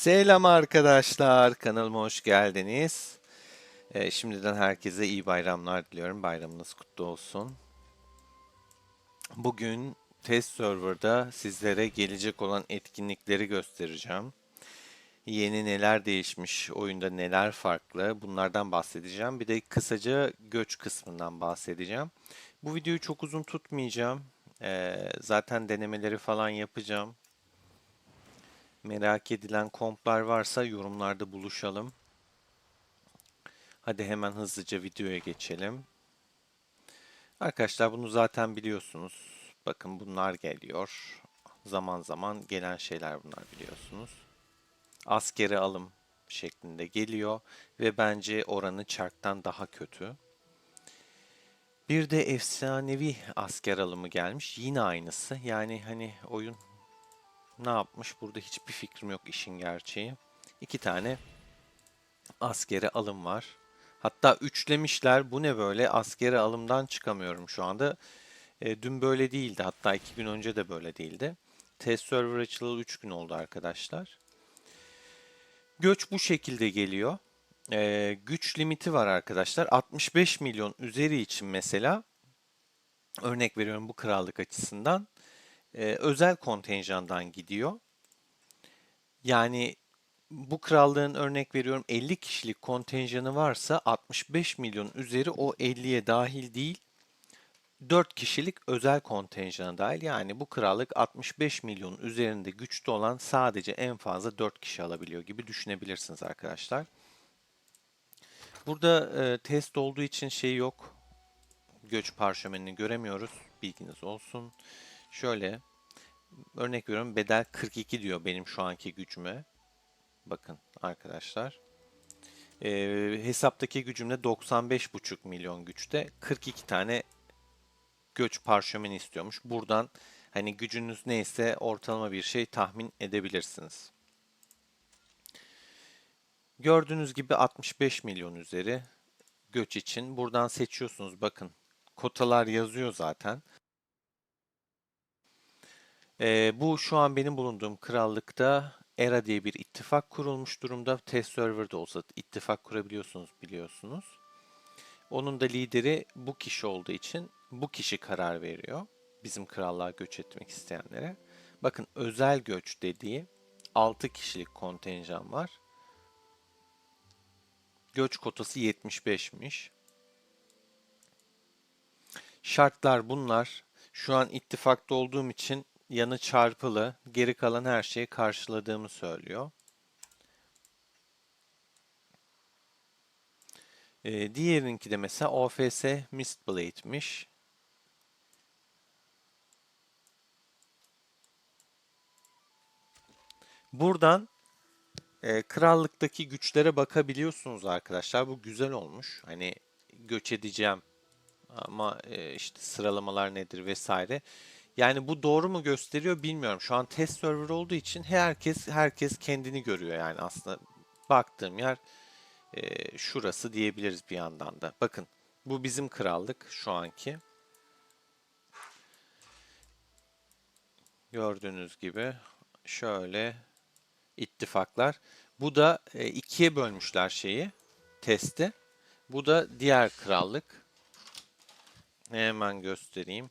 Selam arkadaşlar, kanalıma hoş geldiniz. Ee, şimdiden herkese iyi bayramlar diliyorum. Bayramınız kutlu olsun. Bugün test serverda sizlere gelecek olan etkinlikleri göstereceğim. Yeni neler değişmiş, oyunda neler farklı bunlardan bahsedeceğim. Bir de kısaca göç kısmından bahsedeceğim. Bu videoyu çok uzun tutmayacağım. Ee, zaten denemeleri falan yapacağım. Merak edilen komplar varsa yorumlarda buluşalım. Hadi hemen hızlıca videoya geçelim. Arkadaşlar bunu zaten biliyorsunuz. Bakın bunlar geliyor. Zaman zaman gelen şeyler bunlar biliyorsunuz. Askeri alım şeklinde geliyor ve bence oranı çarktan daha kötü. Bir de efsanevi asker alımı gelmiş. Yine aynısı. Yani hani oyun ne yapmış? Burada hiçbir fikrim yok işin gerçeği. İki tane askeri alım var. Hatta üçlemişler. Bu ne böyle? Askeri alımdan çıkamıyorum şu anda. E, dün böyle değildi. Hatta iki gün önce de böyle değildi. Test server açılalı 3 gün oldu arkadaşlar. Göç bu şekilde geliyor. E, güç limiti var arkadaşlar. 65 milyon üzeri için mesela örnek veriyorum bu krallık açısından e, özel kontenjandan gidiyor. Yani bu krallığın örnek veriyorum 50 kişilik kontenjanı varsa 65 milyon üzeri o 50'ye dahil değil 4 kişilik özel kontenjana dahil. Yani bu krallık 65 milyon üzerinde güçlü olan sadece en fazla 4 kişi alabiliyor gibi düşünebilirsiniz arkadaşlar. Burada e, test olduğu için şey yok. Göç parşömenini göremiyoruz. Bilginiz olsun. Şöyle örnek veriyorum bedel 42 diyor benim şu anki gücüme. Bakın arkadaşlar. Ee, hesaptaki gücümde 95,5 milyon güçte 42 tane göç parşömeni istiyormuş. Buradan hani gücünüz neyse ortalama bir şey tahmin edebilirsiniz. Gördüğünüz gibi 65 milyon üzeri göç için buradan seçiyorsunuz. Bakın kotalar yazıyor zaten. Ee, bu şu an benim bulunduğum krallıkta ERA diye bir ittifak kurulmuş durumda. Test server'da olsa ittifak kurabiliyorsunuz biliyorsunuz. Onun da lideri bu kişi olduğu için bu kişi karar veriyor. Bizim krallığa göç etmek isteyenlere. Bakın özel göç dediği 6 kişilik kontenjan var. Göç kotası 75'miş. Şartlar bunlar. Şu an ittifakta olduğum için yanı çarpılı, geri kalan her şeyi karşıladığımı söylüyor. Ee, diğerinki de mesela OFS Mistblade'miş. Buradan e, krallıktaki güçlere bakabiliyorsunuz arkadaşlar. Bu güzel olmuş. Hani göç edeceğim ama e, işte sıralamalar nedir vesaire. Yani bu doğru mu gösteriyor bilmiyorum. Şu an test server olduğu için herkes herkes kendini görüyor yani aslında baktığım yer e, şurası diyebiliriz bir yandan da. Bakın bu bizim krallık şu anki. Gördüğünüz gibi şöyle ittifaklar. Bu da e, ikiye bölmüşler şeyi testi. Bu da diğer krallık. Hemen göstereyim.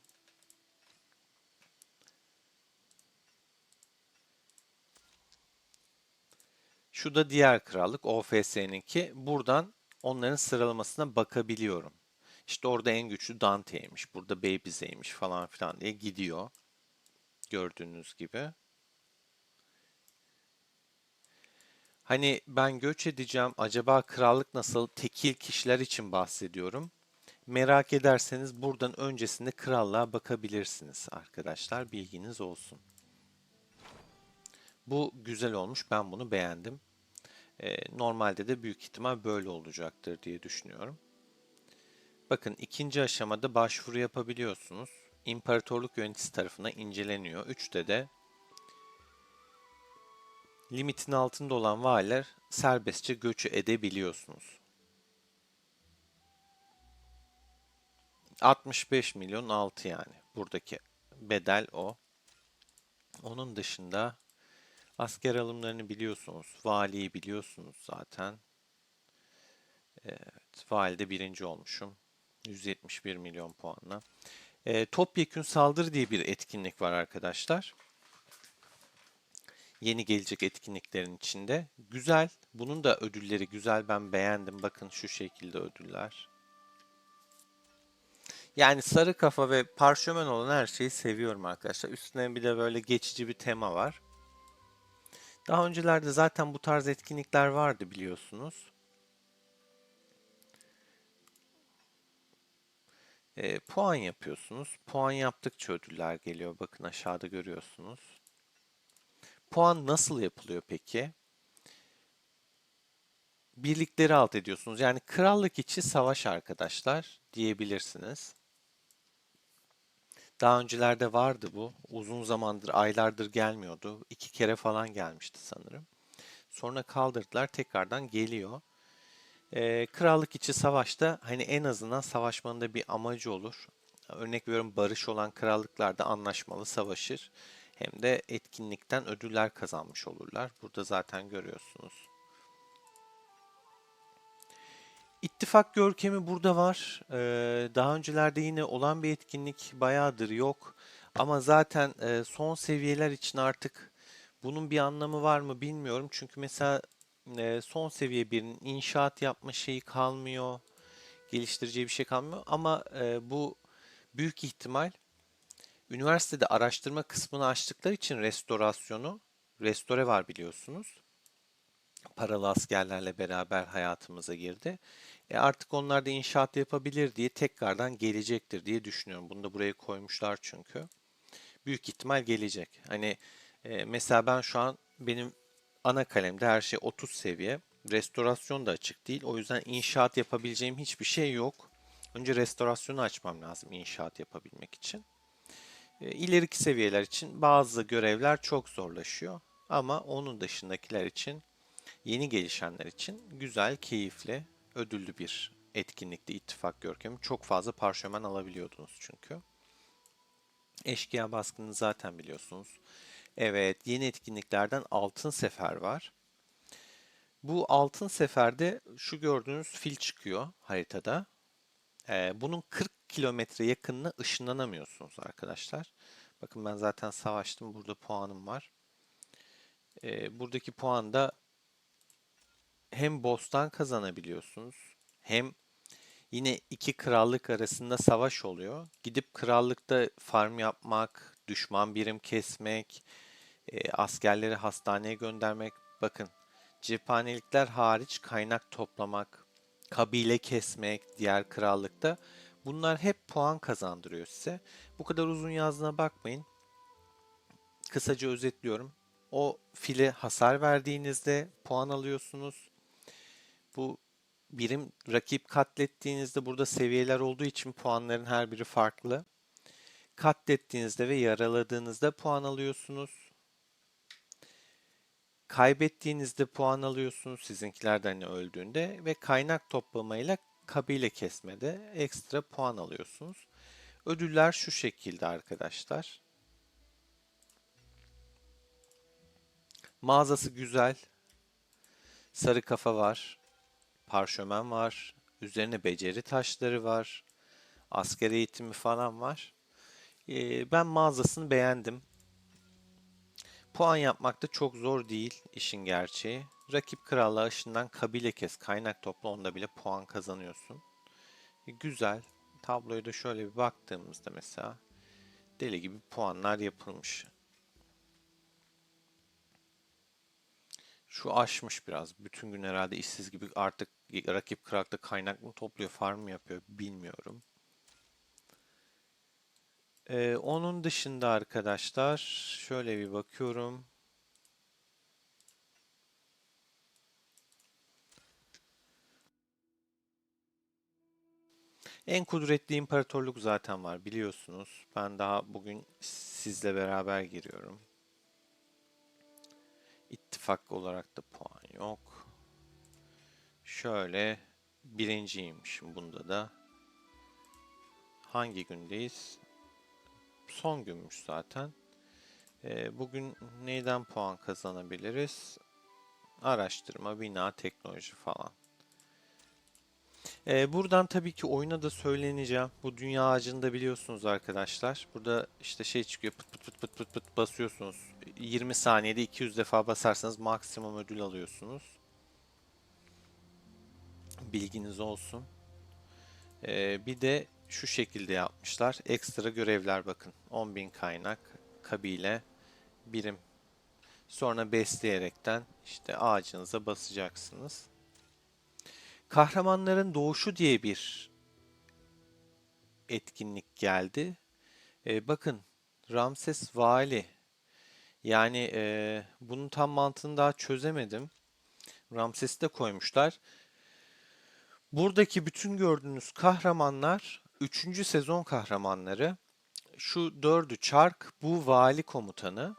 Şu da diğer krallık OFS'ninki. Buradan onların sıralamasına bakabiliyorum. İşte orada en güçlü Dante'ymiş, burada Baby'seymiş falan filan diye gidiyor. Gördüğünüz gibi. Hani ben göç edeceğim, acaba krallık nasıl? Tekil kişiler için bahsediyorum. Merak ederseniz buradan öncesinde krallığa bakabilirsiniz arkadaşlar. Bilginiz olsun. Bu güzel olmuş. Ben bunu beğendim. Ee, normalde de büyük ihtimal böyle olacaktır diye düşünüyorum. Bakın ikinci aşamada başvuru yapabiliyorsunuz. İmparatorluk yöneticisi tarafından inceleniyor. Üçte de limitin altında olan valiler serbestçe göçü edebiliyorsunuz. 65 milyon altı yani. Buradaki bedel o. Onun dışında Asker alımlarını biliyorsunuz. Valiyi biliyorsunuz zaten. Evet, valide birinci olmuşum. 171 milyon puanla. E, topyekün saldırı diye bir etkinlik var arkadaşlar. Yeni gelecek etkinliklerin içinde. Güzel. Bunun da ödülleri güzel. Ben beğendim. Bakın şu şekilde ödüller. Yani sarı kafa ve parşömen olan her şeyi seviyorum arkadaşlar. Üstüne bir de böyle geçici bir tema var. Daha öncelerde zaten bu tarz etkinlikler vardı biliyorsunuz. E, puan yapıyorsunuz. Puan yaptıkça ödüller geliyor. Bakın aşağıda görüyorsunuz. Puan nasıl yapılıyor peki? Birlikleri alt ediyorsunuz. Yani krallık içi savaş arkadaşlar diyebilirsiniz. Daha öncelerde vardı bu. Uzun zamandır, aylardır gelmiyordu. İki kere falan gelmişti sanırım. Sonra kaldırdılar, tekrardan geliyor. Ee, krallık içi savaşta hani en azından savaşmanın da bir amacı olur. Örnek veriyorum barış olan krallıklarda anlaşmalı savaşır. Hem de etkinlikten ödüller kazanmış olurlar. Burada zaten görüyorsunuz. İttifak görkemi burada var. Ee, daha öncelerde yine olan bir etkinlik bayağıdır yok. Ama zaten e, son seviyeler için artık bunun bir anlamı var mı bilmiyorum. Çünkü mesela e, son seviye birinin inşaat yapma şeyi kalmıyor. Geliştireceği bir şey kalmıyor. Ama e, bu büyük ihtimal üniversitede araştırma kısmını açtıkları için restorasyonu, restore var biliyorsunuz. Paralı askerlerle beraber hayatımıza girdi. E artık onlar da inşaat yapabilir diye tekrardan gelecektir diye düşünüyorum. Bunu da buraya koymuşlar çünkü. Büyük ihtimal gelecek. Hani e, mesela ben şu an benim ana kalemde her şey 30 seviye. Restorasyon da açık değil. O yüzden inşaat yapabileceğim hiçbir şey yok. Önce restorasyonu açmam lazım inşaat yapabilmek için. E, ileriki seviyeler için bazı görevler çok zorlaşıyor. Ama onun dışındakiler için yeni gelişenler için güzel, keyifli, ödüllü bir etkinlikti ittifak görkemi. Çok fazla parşömen alabiliyordunuz çünkü. Eşkıya baskını zaten biliyorsunuz. Evet, yeni etkinliklerden Altın Sefer var. Bu Altın Sefer'de şu gördüğünüz fil çıkıyor haritada. Ee, bunun 40 kilometre yakınına ışınlanamıyorsunuz arkadaşlar. Bakın ben zaten savaştım. Burada puanım var. Ee, buradaki puan da hem boss'tan kazanabiliyorsunuz hem yine iki krallık arasında savaş oluyor. Gidip krallıkta farm yapmak, düşman birim kesmek, e, askerleri hastaneye göndermek. Bakın cephanelikler hariç kaynak toplamak, kabile kesmek diğer krallıkta. Bunlar hep puan kazandırıyor size. Bu kadar uzun yazdığına bakmayın. Kısaca özetliyorum. O file hasar verdiğinizde puan alıyorsunuz. Bu birim rakip katlettiğinizde burada seviyeler olduğu için puanların her biri farklı. Katlettiğinizde ve yaraladığınızda puan alıyorsunuz. Kaybettiğinizde puan alıyorsunuz sizinkiler de hani öldüğünde ve kaynak toplamayla kabile kesmede ekstra puan alıyorsunuz. Ödüller şu şekilde arkadaşlar. Mağazası güzel. Sarı kafa var. Parşömen var. Üzerine beceri taşları var. Asker eğitimi falan var. Ben mağazasını beğendim. Puan yapmak da çok zor değil işin gerçeği. Rakip krallığa ışından kabile kes, kaynak topla onda bile puan kazanıyorsun. E, güzel. Tabloya da şöyle bir baktığımızda mesela deli gibi puanlar yapılmış. Şu aşmış biraz. Bütün gün herhalde işsiz gibi artık rakip krallıkta kaynak mı topluyor, farm mı yapıyor bilmiyorum. Ee, onun dışında arkadaşlar şöyle bir bakıyorum. En kudretli imparatorluk zaten var biliyorsunuz. Ben daha bugün sizle beraber giriyorum. İttifak olarak da puan yok. Şöyle birinciymişim bunda da. Hangi gündeyiz? Son günmüş zaten. Ee, bugün neyden puan kazanabiliriz? Araştırma, bina, teknoloji falan. Ee, buradan tabii ki oyuna da söyleneceğim. Bu dünya ağacını biliyorsunuz arkadaşlar. Burada işte şey çıkıyor pıt pıt pıt pıt pıt basıyorsunuz. 20 saniyede 200 defa basarsanız maksimum ödül alıyorsunuz. Bilginiz olsun. Ee, bir de şu şekilde yapmışlar. Ekstra görevler bakın. 10.000 kaynak, kabile, birim. Sonra besleyerekten işte ağacınıza basacaksınız. Kahramanların Doğuşu diye bir etkinlik geldi. Ee, bakın Ramses Vali. Yani e, bunun tam mantığını daha çözemedim. Ramses'i de koymuşlar. Buradaki bütün gördüğünüz kahramanlar 3. sezon kahramanları. Şu dördü Çark, bu vali komutanı.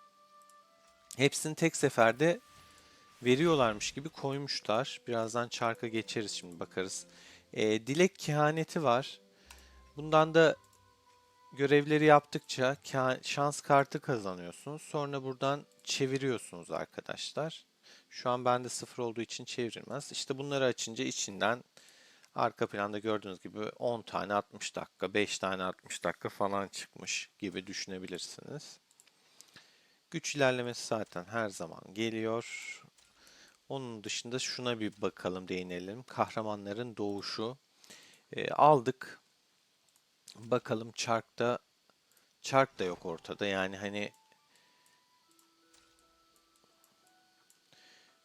Hepsini tek seferde veriyorlarmış gibi koymuşlar. Birazdan Çark'a geçeriz şimdi bakarız. Ee, dilek kehaneti var. Bundan da görevleri yaptıkça şans kartı kazanıyorsunuz. Sonra buradan çeviriyorsunuz arkadaşlar. Şu an bende sıfır olduğu için çevrilmez. İşte bunları açınca içinden arka planda gördüğünüz gibi 10 tane 60 dakika, 5 tane 60 dakika falan çıkmış gibi düşünebilirsiniz. Güç ilerlemesi zaten her zaman geliyor. Onun dışında şuna bir bakalım, değinelim. Kahramanların doğuşu. Ee, aldık. Bakalım çarkta çark da yok ortada. Yani hani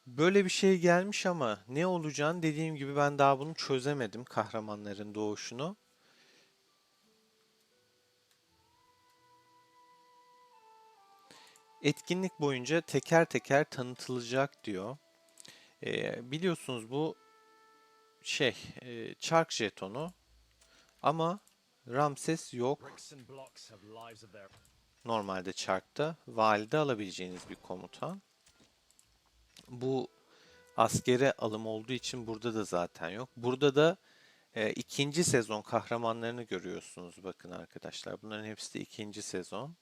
böyle bir şey gelmiş ama ne olacağını dediğim gibi ben daha bunu çözemedim kahramanların doğuşunu. Etkinlik boyunca teker teker tanıtılacak diyor. Ee, biliyorsunuz bu şey e, çark jetonu ama Ramses yok. Normalde çarkta valide alabileceğiniz bir komutan. Bu askere alım olduğu için burada da zaten yok. Burada da e, ikinci sezon kahramanlarını görüyorsunuz bakın arkadaşlar. Bunların hepsi de ikinci sezon.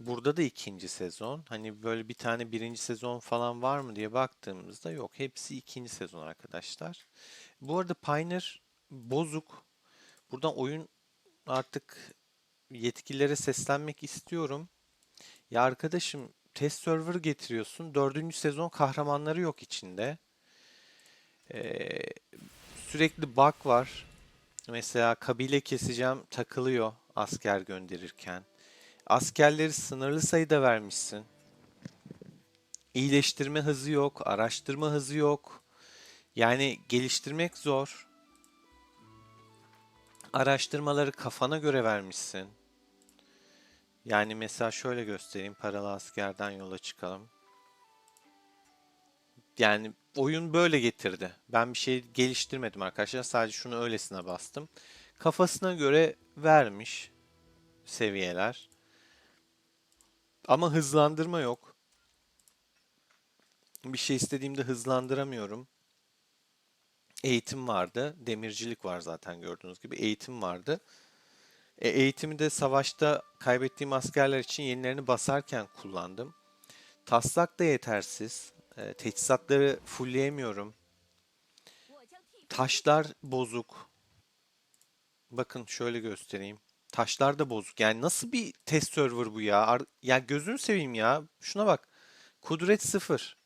Burada da ikinci sezon. Hani böyle bir tane birinci sezon falan var mı diye baktığımızda yok. Hepsi ikinci sezon arkadaşlar. Bu arada Pioneer bozuk. Buradan oyun artık yetkililere seslenmek istiyorum. Ya arkadaşım test server getiriyorsun. Dördüncü sezon kahramanları yok içinde. Ee, sürekli bug var. Mesela kabile keseceğim takılıyor asker gönderirken. Askerleri sınırlı sayıda vermişsin. İyileştirme hızı yok, araştırma hızı yok. Yani geliştirmek zor. Araştırmaları kafana göre vermişsin. Yani mesela şöyle göstereyim. Paralı askerden yola çıkalım. Yani oyun böyle getirdi. Ben bir şey geliştirmedim arkadaşlar. Sadece şunu öylesine bastım. Kafasına göre vermiş seviyeler. Ama hızlandırma yok. Bir şey istediğimde hızlandıramıyorum. Eğitim vardı. Demircilik var zaten gördüğünüz gibi. Eğitim vardı. E, eğitimi de savaşta kaybettiğim askerler için yenilerini basarken kullandım. Taslak da yetersiz. E, teçhizatları fullleyemiyorum. Taşlar bozuk. Bakın şöyle göstereyim. Taşlar da bozuk. Yani nasıl bir test server bu ya? Ar- ya gözünü seveyim ya. Şuna bak. Kudret sıfır.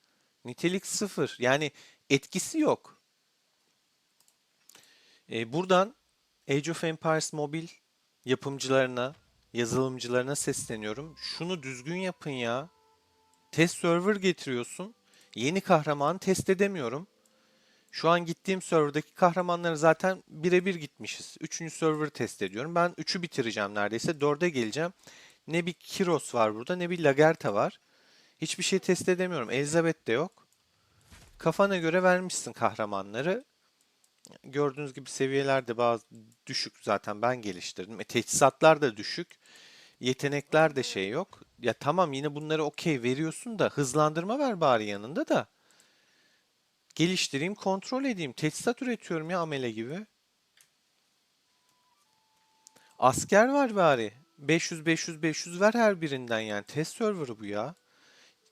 Nitelik sıfır. Yani etkisi yok. E, buradan Age of Empires Mobile yapımcılarına, yazılımcılarına sesleniyorum. Şunu düzgün yapın ya. Test server getiriyorsun. Yeni kahramanı test edemiyorum. Şu an gittiğim serverdaki kahramanları zaten birebir gitmişiz. Üçüncü server test ediyorum. Ben üçü bitireceğim neredeyse. Dörde geleceğim. Ne bir Kiros var burada ne bir Lagerta var. Hiçbir şey test edemiyorum. Elizabeth de yok. Kafana göre vermişsin kahramanları. Gördüğünüz gibi seviyeler de bazı düşük zaten ben geliştirdim. E, teçhizatlar da düşük. Yetenekler de şey yok. Ya tamam yine bunları okey veriyorsun da hızlandırma ver bari yanında da. Geliştireyim, kontrol edeyim. Teçhizat üretiyorum ya amele gibi. Asker var bari. 500 500 500 ver her birinden yani test serverı bu ya.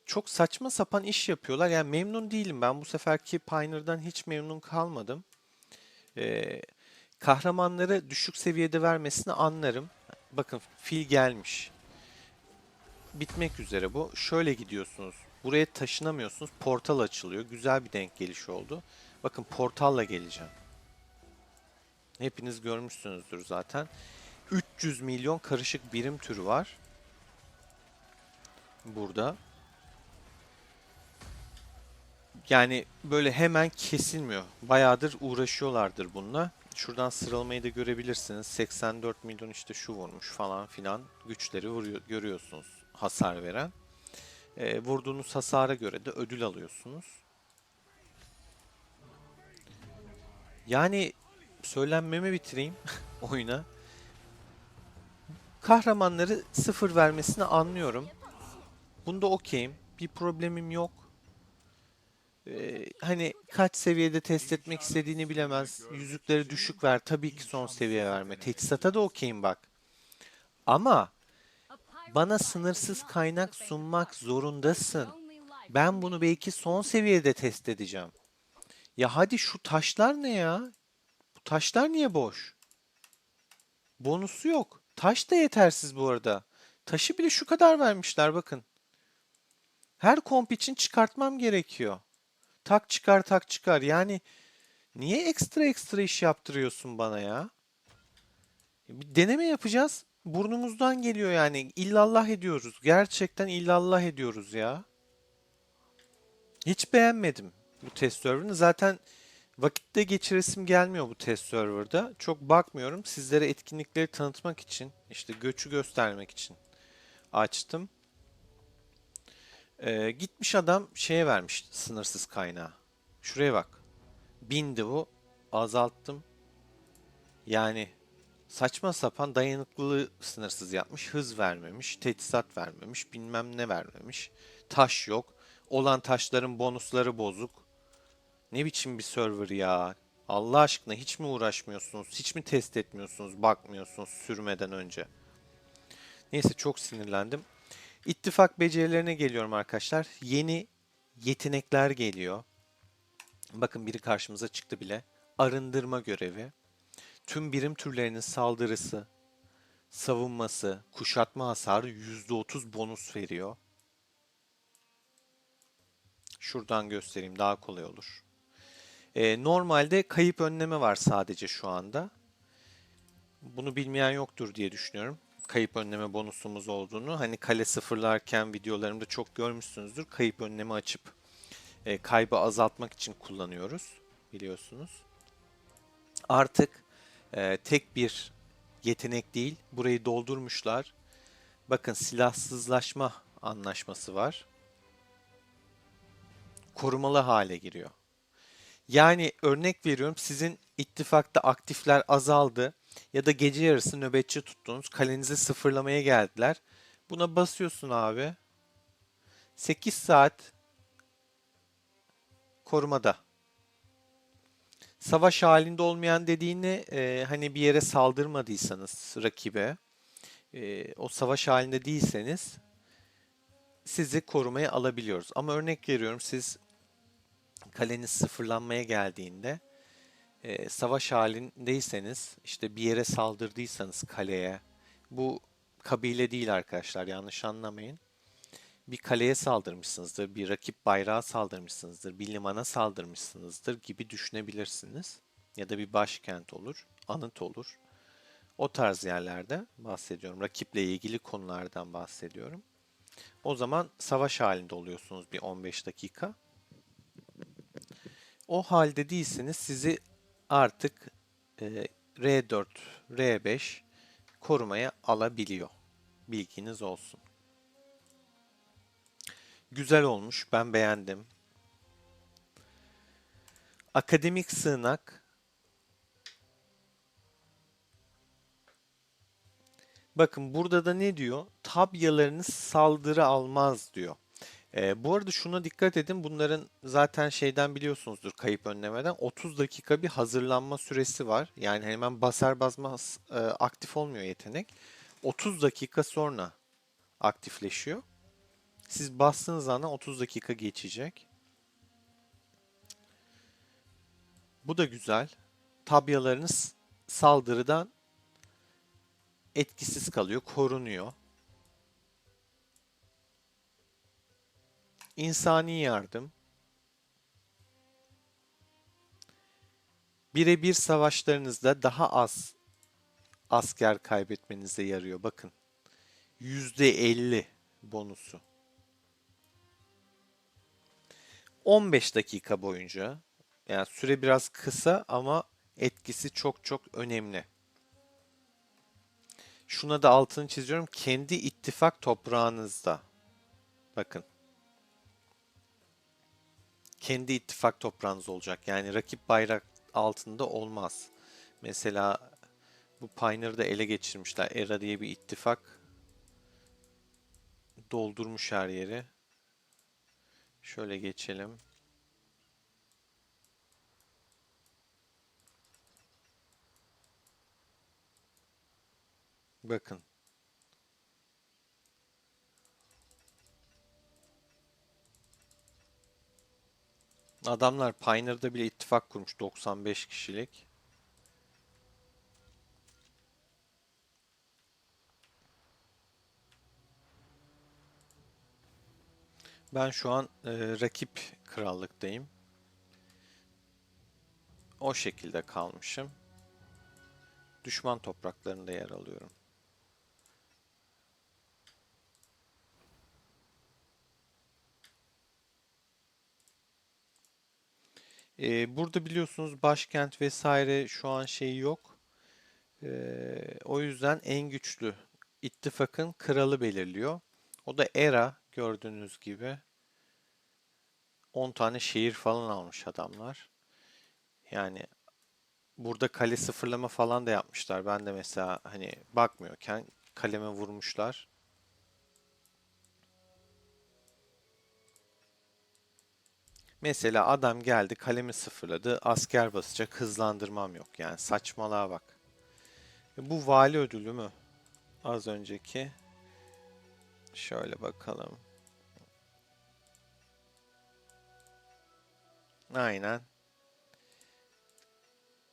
Çok saçma sapan iş yapıyorlar. Yani memnun değilim. Ben bu seferki Pioneer'dan hiç memnun kalmadım. Ee, kahramanları düşük seviyede vermesini anlarım. Bakın fil gelmiş. Bitmek üzere bu. Şöyle gidiyorsunuz. Buraya taşınamıyorsunuz. Portal açılıyor. Güzel bir denk geliş oldu. Bakın portalla geleceğim. Hepiniz görmüşsünüzdür zaten. 300 milyon karışık birim türü var. Burada. Yani böyle hemen kesilmiyor. Bayağıdır uğraşıyorlardır bununla. Şuradan sıralamayı da görebilirsiniz. 84 milyon işte şu vurmuş falan filan. Güçleri vuruyor, görüyorsunuz hasar veren. Ee, vurduğunuz hasara göre de ödül alıyorsunuz. Yani söylenmemi bitireyim oyuna. Kahramanları sıfır vermesini anlıyorum. Bunda okeyim. Bir problemim yok. Ee, hani kaç seviyede test etmek istediğini bilemez. Yüzükleri düşük ver. Tabii ki son seviye verme. Teçhizata da okeyim bak. Ama bana sınırsız kaynak sunmak zorundasın. Ben bunu belki son seviyede test edeceğim. Ya hadi şu taşlar ne ya? Bu taşlar niye boş? Bonusu yok. Taş da yetersiz bu arada. Taşı bile şu kadar vermişler bakın. Her komp için çıkartmam gerekiyor. Tak çıkar tak çıkar. Yani niye ekstra ekstra iş yaptırıyorsun bana ya? Bir deneme yapacağız. Burnumuzdan geliyor yani. İllallah ediyoruz. Gerçekten illallah ediyoruz ya. Hiç beğenmedim bu test serverını. Zaten vakitte geçiresim gelmiyor bu test serverda. Çok bakmıyorum. Sizlere etkinlikleri tanıtmak için, işte göçü göstermek için açtım. Ee, gitmiş adam şeye vermiş sınırsız kaynağı. Şuraya bak. Bindi bu. Azalttım. Yani saçma sapan dayanıklılığı sınırsız yapmış. Hız vermemiş. Teçhizat vermemiş. Bilmem ne vermemiş. Taş yok. Olan taşların bonusları bozuk. Ne biçim bir server ya? Allah aşkına hiç mi uğraşmıyorsunuz? Hiç mi test etmiyorsunuz? Bakmıyorsunuz sürmeden önce. Neyse çok sinirlendim. İttifak becerilerine geliyorum arkadaşlar. Yeni yetenekler geliyor. Bakın biri karşımıza çıktı bile. Arındırma görevi. Tüm birim türlerinin saldırısı, savunması, kuşatma hasarı %30 bonus veriyor. Şuradan göstereyim daha kolay olur. Ee, normalde kayıp önleme var sadece şu anda. Bunu bilmeyen yoktur diye düşünüyorum. Kayıp önleme bonusumuz olduğunu. Hani kale sıfırlarken videolarımda çok görmüşsünüzdür. Kayıp önlemi açıp e, kaybı azaltmak için kullanıyoruz. Biliyorsunuz. Artık e, tek bir yetenek değil. Burayı doldurmuşlar. Bakın silahsızlaşma anlaşması var. Korumalı hale giriyor. Yani örnek veriyorum sizin ittifakta aktifler azaldı ya da gece yarısı nöbetçi tuttunuz kalenizi sıfırlamaya geldiler. Buna basıyorsun abi. 8 saat korumada. Savaş halinde olmayan dediğini e, hani bir yere saldırmadıysanız rakibe e, o savaş halinde değilseniz sizi korumaya alabiliyoruz. Ama örnek veriyorum siz kaleniz sıfırlanmaya geldiğinde e, savaş halindeyseniz işte bir yere saldırdıysanız kaleye bu kabile değil arkadaşlar yanlış anlamayın. Bir kaleye saldırmışsınızdır, bir rakip bayrağa saldırmışsınızdır, bir limana saldırmışsınızdır gibi düşünebilirsiniz. Ya da bir başkent olur, anıt olur. O tarz yerlerde bahsediyorum. Rakiple ilgili konulardan bahsediyorum. O zaman savaş halinde oluyorsunuz bir 15 dakika. O halde değilseniz sizi artık e, R4, R5 korumaya alabiliyor. Bilginiz olsun. Güzel olmuş. Ben beğendim. Akademik sığınak. Bakın burada da ne diyor? Tabyalarınız saldırı almaz diyor. Ee, bu arada şuna dikkat edin. Bunların zaten şeyden biliyorsunuzdur kayıp önlemeden 30 dakika bir hazırlanma süresi var. Yani hemen basar basmaz e, aktif olmuyor yetenek. 30 dakika sonra aktifleşiyor. Siz bastığınız anda 30 dakika geçecek. Bu da güzel. Tabyalarınız saldırıdan etkisiz kalıyor, korunuyor. İnsani yardım. Birebir savaşlarınızda daha az asker kaybetmenize yarıyor. Bakın. %50 bonusu. 15 dakika boyunca yani süre biraz kısa ama etkisi çok çok önemli. Şuna da altını çiziyorum. Kendi ittifak toprağınızda. Bakın. Kendi ittifak toprağınız olacak. Yani rakip bayrak altında olmaz. Mesela bu Pioneer'da ele geçirmişler. ERA diye bir ittifak. Doldurmuş her yeri. Şöyle geçelim. Bakın. Adamlar Pioneer'da bile ittifak kurmuş 95 kişilik. Ben şu an e, rakip krallıktayım. O şekilde kalmışım. Düşman topraklarında yer alıyorum. Ee, burada biliyorsunuz başkent vesaire şu an şey yok. Ee, o yüzden en güçlü ittifakın kralı belirliyor. O da Era gördüğünüz gibi. 10 tane şehir falan almış adamlar. Yani burada kale sıfırlama falan da yapmışlar. Ben de mesela hani bakmıyorken kaleme vurmuşlar. Mesela adam geldi kalemi sıfırladı. Asker basacak hızlandırmam yok. Yani saçmalığa bak. E, Bu vali ödülü mü? Az önceki. Şöyle bakalım. Aynen.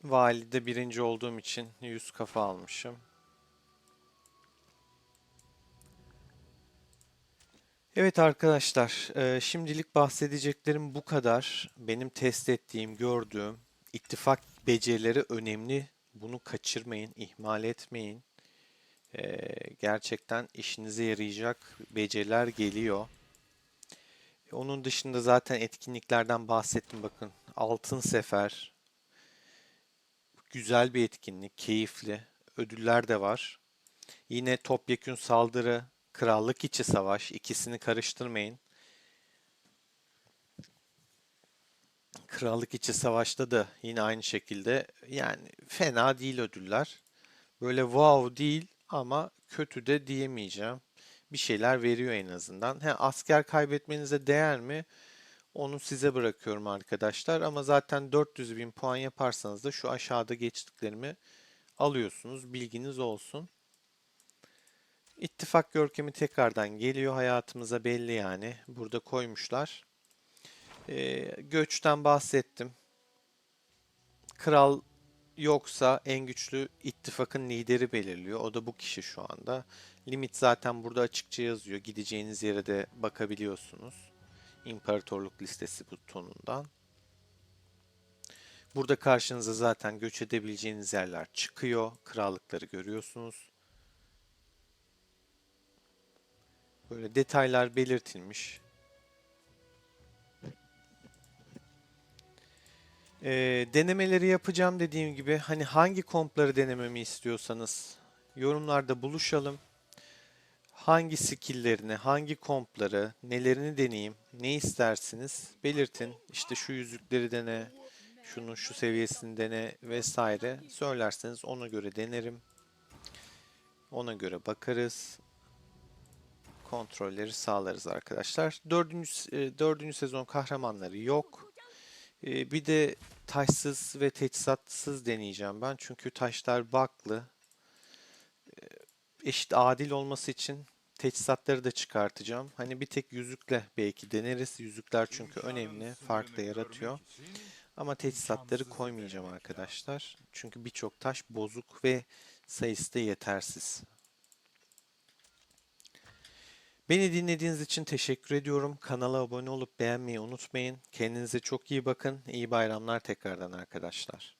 Valide birinci olduğum için 100 kafa almışım. Evet arkadaşlar, e, şimdilik bahsedeceklerim bu kadar. Benim test ettiğim, gördüğüm ittifak becerileri önemli. Bunu kaçırmayın, ihmal etmeyin. E, gerçekten işinize yarayacak beceriler geliyor. E, Onun dışında zaten etkinliklerden bahsettim bakın. Altın Sefer. Güzel bir etkinlik, keyifli. Ödüller de var. Yine topyekün saldırı, krallık içi savaş. ikisini karıştırmayın. Krallık içi savaşta da yine aynı şekilde yani fena değil ödüller. Böyle wow değil ama kötü de diyemeyeceğim. Bir şeyler veriyor en azından. He, asker kaybetmenize değer mi? Onu size bırakıyorum arkadaşlar. Ama zaten 400 bin puan yaparsanız da şu aşağıda geçtiklerimi alıyorsunuz. Bilginiz olsun. İttifak görkemi tekrardan geliyor hayatımıza belli yani. Burada koymuşlar. Ee, göçten bahsettim. Kral yoksa en güçlü ittifakın lideri belirliyor. O da bu kişi şu anda. Limit zaten burada açıkça yazıyor. Gideceğiniz yere de bakabiliyorsunuz. İmparatorluk listesi butonundan. Burada karşınıza zaten göç edebileceğiniz yerler çıkıyor. Krallıkları görüyorsunuz. Böyle detaylar belirtilmiş. Ee, denemeleri yapacağım dediğim gibi hani hangi kompları denememi istiyorsanız yorumlarda buluşalım. Hangi skill'lerini, hangi kompları, nelerini deneyeyim, ne istersiniz belirtin. İşte şu yüzükleri dene, şunun şu seviyesini dene vesaire söylerseniz ona göre denerim. Ona göre bakarız. Kontrolleri sağlarız arkadaşlar. Dördüncü, e, dördüncü sezon kahramanları yok. E, Bir de taşsız ve teçhizatsız deneyeceğim ben. Çünkü taşlar bug'lı. E, eşit adil olması için teçhizatları da çıkartacağım. Hani bir tek yüzükle belki deneriz. Yüzükler çünkü önemli. Fark da yaratıyor. Ama teçhizatları koymayacağım arkadaşlar. Çünkü birçok taş bozuk ve sayısı da yetersiz. Beni dinlediğiniz için teşekkür ediyorum. Kanala abone olup beğenmeyi unutmayın. Kendinize çok iyi bakın. İyi bayramlar tekrardan arkadaşlar.